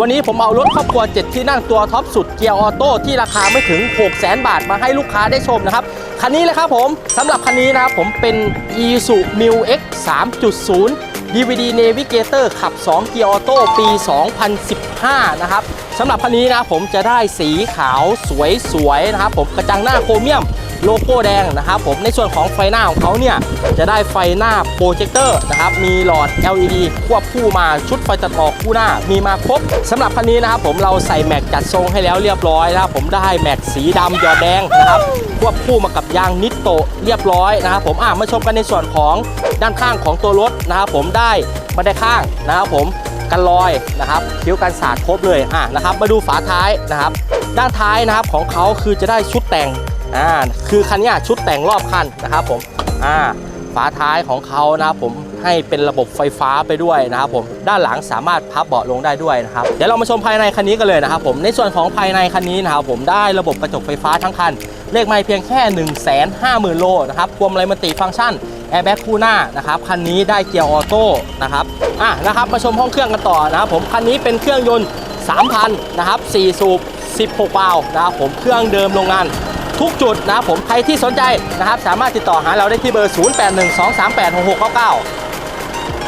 วันนี้ผมเอารถครอบครัว 7 ที่นั่งตัวท็อปสุดเกียร์ออโต้ที่ราคาไม่ถึง 6 0 0 0 0 บาทมาให้ลูกค้าได้ชมนะครับ คันนี้เลยครับผมสำหรับคันนี้นะครับผมเป็น Isuzu Mu X 3.0 DVD Navigator ขับ 2 เกียร์ออโต้ปี 2015 นะครับสำหรับคันนี้นะผมจะได้สีขาวสวยๆนะครับผมกระจังหน้าโครเมียม โลโก้แดงนะครับผมในส่วนของไฟหน้าของเขาเนี่ยจะได้ไฟหน้าโปรเจคเตอร์นะครับมีหลอด LED ควบคู่มาชุดไฟตัดหมอกคู่หน้ามีมาครบสำหรับคันนี้นะครับผมเราใส่แม็กจัดทรงให้แล้วเรียบร้อยนะครับผมได้แม็กสีดำยอดแดงนะครับควบคู่มากับยางนิตโตเรียบร้อยนะครับผมอะมาชมกันในส่วนของด้านข้างของตัวรถนะครับผมได้บันไดข้างนะครับผมกันรอยนะครับคิ้วกันสาดครบเลยอะนะครับมาดูฝาท้ายนะครับด้านท้ายนะครับของเขาคือจะได้ชุดแต่ง อ่าคือคันนี้ชุดแต่งรอบคันนะครับผมอ่าฝาท้ายของเขานะครับผมให้เป็นระบบไฟฟ้าไปด้วยนะครับผมด้านหลังสามารถพับเบาะลงได้ด้วยนะครับเดี๋ยวเรามาชมภายในคันนี้กันเลยนะครับผมในส่วนของภายในคันนี้นะครับผมได้ระบบกระจกไฟฟ้าทั้งคันเลขไม่เพียงแค่ 1 5 0 0 0 0 โลนะครับพวงมาลัยมัลติฟังก์ชันแอร์แบ็กคู่หน้านะครับคันนี้ได้เกียร์ออโต้นะครับอะนะครับมาชมห้องเครื่องกันต่อนะครับผมคันนี้เป็นเครื่องยนต์ 3,000 นะครับ 4 สูบ 16วาล์วนะครับผมเครื่องเดิมโรงงาน ทุกจุดนะครับผมใครที่สนใจนะครับสามารถติดต่อหาเราได้ที่เบอร์ 0812386699